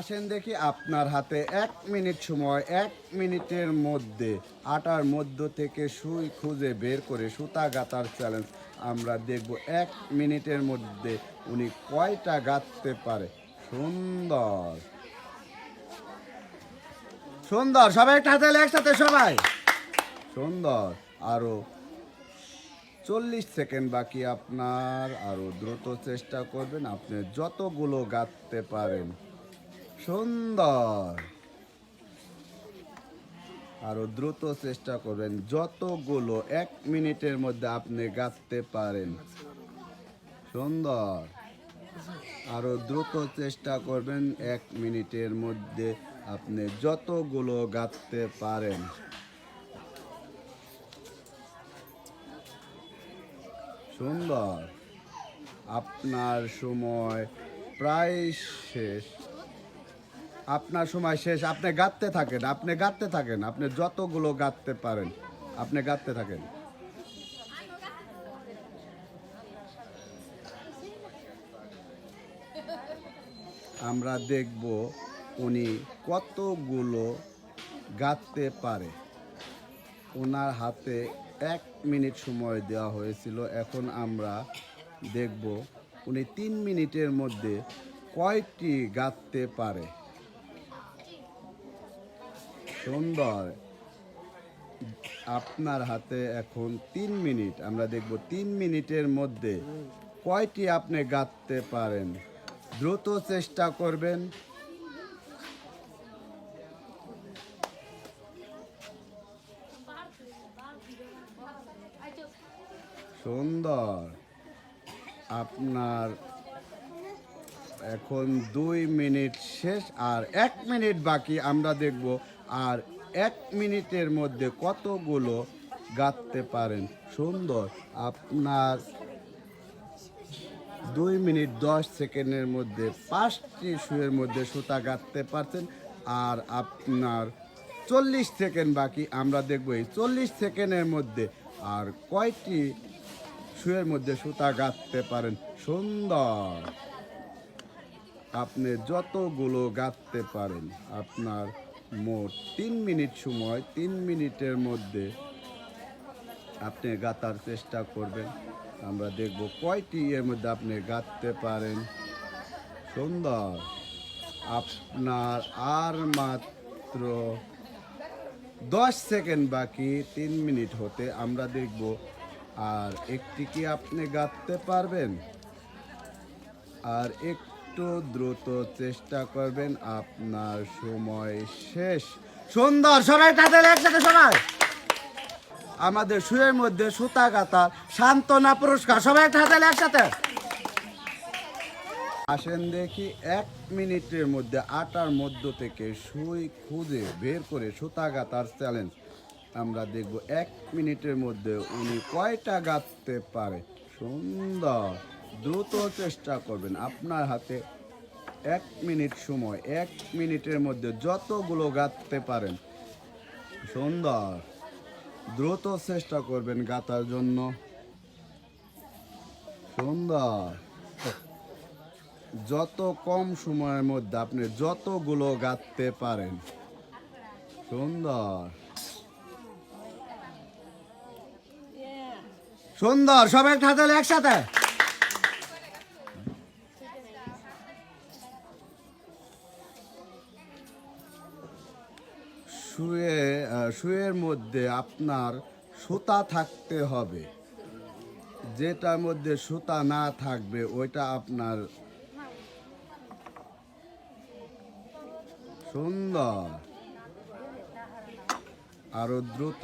আসেন দেখি আপনার হাতে এক মিনিট সময়, এক মিনিটের মধ্যে আটার মধ্য থেকে সুই খুঁজে বের করে সুতা গাঁথার চ্যালেঞ্জ আমরা দেখব। এক মিনিটের মধ্যে উনি কয়টা গাঁথতে পারে? সুন্দর। সুন্দর, সবাই একটা হাতে একসাথে সবাই। সুন্দর, আরও চল্লিশ সেকেন্ড বাকি। আপনার আরও দ্রুত চেষ্টা করবেন, আপনি যতগুলো গাঁথতে পারেন। সুন্দর। আরও দ্রুত চেষ্টা করবেন। যতগুলো এক মিনিটের মধ্যে আপনি গাঁথতে পারেন। সুন্দর। আরও দ্রুত চেষ্টা করবেন এক মিনিটের মধ্যে আপনি যতগুলো গাঁথতে পারেন। সুন্দর। আপনার সময় প্রায় শেষ। আপনার সময় শেষ। আপনি গাঁততে থাকেন, আপনি গাঁততে থাকেন, আপনি যতগুলো গাঁততে পারেন, আপনি গাঁততে থাকেন। আমরা দেখব উনি কতগুলো গাঁততে পারে। ওনার হাতে এক মিনিট সময় দেওয়া হয়েছিল। এখন আমরা দেখব উনি তিন মিনিটের মধ্যে কয়টি গাঁথতে পারে। সুন্দর। আপনার হাতে এখন তিন মিনিট। আমরা দেখব তিন মিনিটের মধ্যে কয়টি আপনি গাঁথতে পারেন? দ্রুত চেষ্টা করবেন। সুন্দর। আপনার এখন দুই মিনিট শেষ আর এক মিনিট বাকি আমরা দেখব আর এক মিনিটের মধ্যে কতগুলো গাঁথতে পারেন। সুন্দর। আপনার দুই মিনিট দশ সেকেন্ডের মধ্যে পাঁচটি শুয়ের মধ্যে সুতা গাঁথতে পারছেন আর আপনার চল্লিশ সেকেন্ড বাকি আমরা দেখব এই চল্লিশ সেকেন্ডের মধ্যে আর কয়টি শুয়ের মধ্যে সুতা গাঁথতে পারেন। সুন্দর। আপনি যতগুলো গাঁথতে পারেন, আপনার মোট তিন মিনিট সময়, তিন মিনিটের মধ্যে আপনি গাঁথার চেষ্টা করবেন। আমরা দেখব কয়টি এর মধ্যে আপনি গাঁথতে পারেন। সুন্দর। আপনার আর মাত্র দশ সেকেন্ড বাকি, তিন মিনিট হতে আমরা দেখব। আর একটি কি আপনি গাঁথতে পারবেন? আর একটু দ্রুত চেষ্টা করবেন। আপনার সময় শেষ। সুন্দর, সবাই তাদের একসাথে সবাই। আমাদের শুয়ের মধ্যে সুতা গাঁথার সান্ত্বনা, পুরস্কার, সবাই একটা একসাথে। আসেন দেখি এক মিনিটের মধ্যে আটার মধ্য থেকে সুই খুঁজে বের করে সুতা গাঁথার চ্যালেঞ্জ আমরা দেখব এক মিনিটের মধ্যে উনি কয়টা গাঁথতে পারে। সুন্দর। দ্রুত চেষ্টা করবেন আপনার হাতে এক মিনিট সময়, এক মিনিটের মধ্যে যতগুলো গাঁথতে পারেন। সুন্দর। দ্রুত চেষ্টা করবেন গাঁথার জন্য। সুন্দর। যত কম সময়ের মধ্যে আপনি যতগুলো গাঁথতে পারেন। সুন্দর। সুন্দর, সবাই হাতে একসাথে। শুয়ে শুয়ের মধ্যে আপনার সুতা থাকতে হবে। যেটার মধ্যে সুতা না থাকবে, ওইটা আপনার সুন্দর। আরও দ্রুত